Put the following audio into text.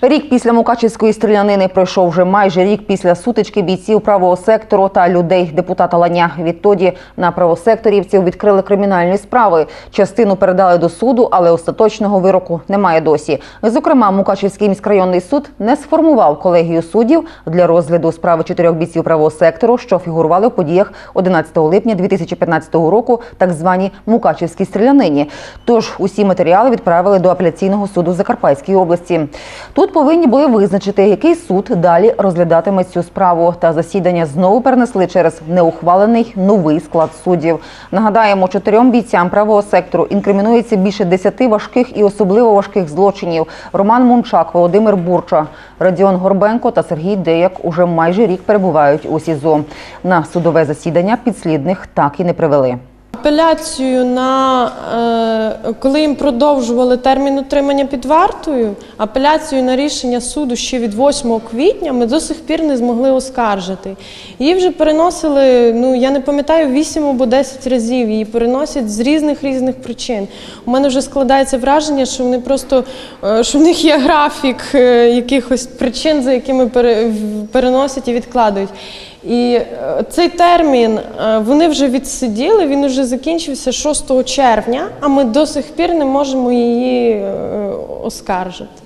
Рік після Мукачівської стрілянини пройшов вже майже рік після сутички бійців правого сектору та людей депутата Ланя. Відтоді на правосекторівців відкрили кримінальні справи. Частину передали до суду, але остаточного вироку немає досі. Зокрема, Мукачівський міськрайонний суд не сформував колегію суддів для розгляду справи чотирьох бійців правого сектору, що фігурували в подіях 11 липня 2015 року, так звані Мукачівській стрілянині. Тож усі матеріали відправили до апеляційного суду Закарпатської області. Тут повинні були визначити, який суд далі розглядатиме цю справу. Та засідання знову перенесли через неухвалений новий склад суддів. Нагадаємо, чотирьом бійцям правого сектору інкримінується більше десяти важких і особливо важких злочинів. Роман Мунчак, Володимир Бурча, Радіон Горбенко та Сергій Деяк уже майже рік перебувають у СІЗО. На судове засідання підслідних так і не привели. Апеляцію на е, коли їм продовжували термін утримання під вартою, апеляцію на рішення суду ще від 8 квітня ми до сих пір не змогли оскаржити. Її вже переносили, ну я не пам'ятаю, 8 або 10 разів. Її переносять з різних різних причин. У мене вже складається враження, що вони просто е, що в них є графік е, якихось причин, за якими переносять і відкладають. І е, цей термін е, вони вже відсиділи, він вже закінчився 6 червня, а ми до сих пір не можемо її е, оскаржити.